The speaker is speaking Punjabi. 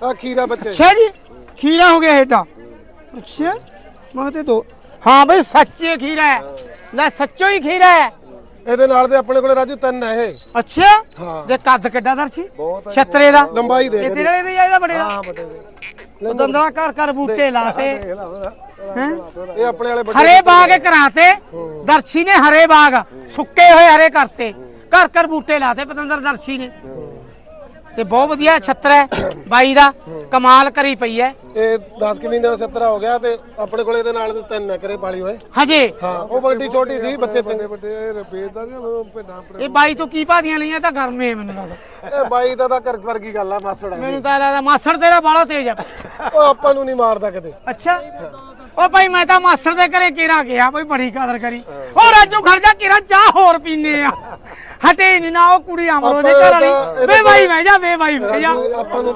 ਆ ਖੀਰਾ ਬੱਚੇ। ਅੱਛਾ ਜੀ ਖੀਰਾ ਹੋ ਗਿਆ ਏਡਾ ਅੱਛਾ ਮੈਂ ਤੇ ਦੋ। ਹਾਂ ਬਈ ਸੱਚੇ ਖੀਰਾ ਹੈ। ਲੈ ਸੱਚੋ ਹੀ ਖੀਰਾ ਹੈ। ਇਹਦੇ ਨਾਲ ਦੇ ਆਪਣੇ ਕੋਲੇ ਰਾਜੂ ਤਿੰਨ ਹੈ ਇਹ। ਅੱਛਾ? ਹਾਂ। ਦੇ ਕੱਦ ਕਿੱਡਾ ਦਰਸ਼ੀ? ਬਹੁਤ ਛਤਰੇ ਦਾ। ਲੰਬਾਈ ਦੇ ਇਹ ਤੇਰੇ ਵਾਲੇ ਦੇ ਜਾਇਦਾ ਬੜੇ ਦਾ? ਹਾਂ ਬਟੇ ਦੇ। ਦੰਦਰਾ ਕਰ ਕਰ ਬੂਟੇ ਲਾਤੇ। ਹੈਂ? ਇਹ ਆਪਣੇ ਵਾਲੇ ਵੱਡੇ ਹਰੇ ਬਾਗ ਕਰਾਤੇ ਦਰਸ਼ੀ ਨੇ ਹਰੇ ਬਾਗ। ਸੁੱਕੇ ਹੋਏ ਹਰੇ ਕਰਤੇ ਘਰ ਘਰ ਬੂਟੇ ਲਾਤੇ ਪਤੰਦਰ ਦਰਸ਼ੀ ਨੇ। ਤੇ ਬਹੁਤ ਵਧੀਆ ਛੱਤਰ ਹੈ। ਬਾਈ ਦਾ ਕਮਾਲ ਕਰੀ ਪਈ ਹੈ। ਇਹ 10 ਕਿ ਮਹੀਨੇ ਦਾ 17 ਹੋ ਗਿਆ ਤੇ ਆਪਣੇ ਕੋਲੇ ਇਹਦੇ ਨਾਲ ਦੇ ਤਿੰਨ ਹੈ ਕਰੇ ਪਾਲੀ ਹੋਏ। ਹਜੇ? ਹਾਂ ਉਹ ਵੱਡੀ ਛੋਟੀ ਸੀ ਬੱਚੇ ਚੰਗੇ। ਵੱਡੇ ਵੇਚਦਾ ਨਹੀਂ ਭੇਡਾਂ ਇਹ ਬਾਈ ਤੋਂ ਕੀ ਭਾਦੀਆਂ ਲਈਆਂ ਤਾਂ ਗਰਮੇ ਮੈਨੂੰ ਲੱਗਦਾ। ਇਹ ਬਾਈ ਦਾ ਤਾਂ ਕਰ ਵਰਗੀ ਗੱਲ ਆ ਮਾਸੜ ਆ ਮੈਨੂੰ ਤਾਂ ਲੱਗਦਾ ਮਾਸੜ ਤੇਰਾ ਬਾਲਾ ਤੇਜ਼ ਆ। ਉਹ ਆਪਾਂ ਨੂੰ ਨਹੀਂ ਮਾਰਦਾ ਕਿਤੇ ਅੱਛਾ? ਉਹ ਭਾਈ ਮੈਂ ਤਾਂ ਮਾਸੜ ਦੇ ਘਰੇ ਕਿਰਾ ਗਿਆ ਭਾਈ ਬੜੀ ਕਦਰ ਕਰੀ। ਉਹ ਰਾਜੂ ਖਰਜਾ ਕਿਰਾ ਚਾਹ ਹੋਰ ਪੀਨੇ ਆ। ਹਟੇ ਨਹੀਂ ਨਾ ਉਹ ਕੁੜੀ ਅਮਰੋ ਦੇ ਘਰ ਵਾਲੀ। ਵੇ ਭਾਈ ਮੈਂ ਜਾ ਵੇ ਭਾਈ ਮੈਂ ਜਾ। ਆਪਾਂ ਨੂੰ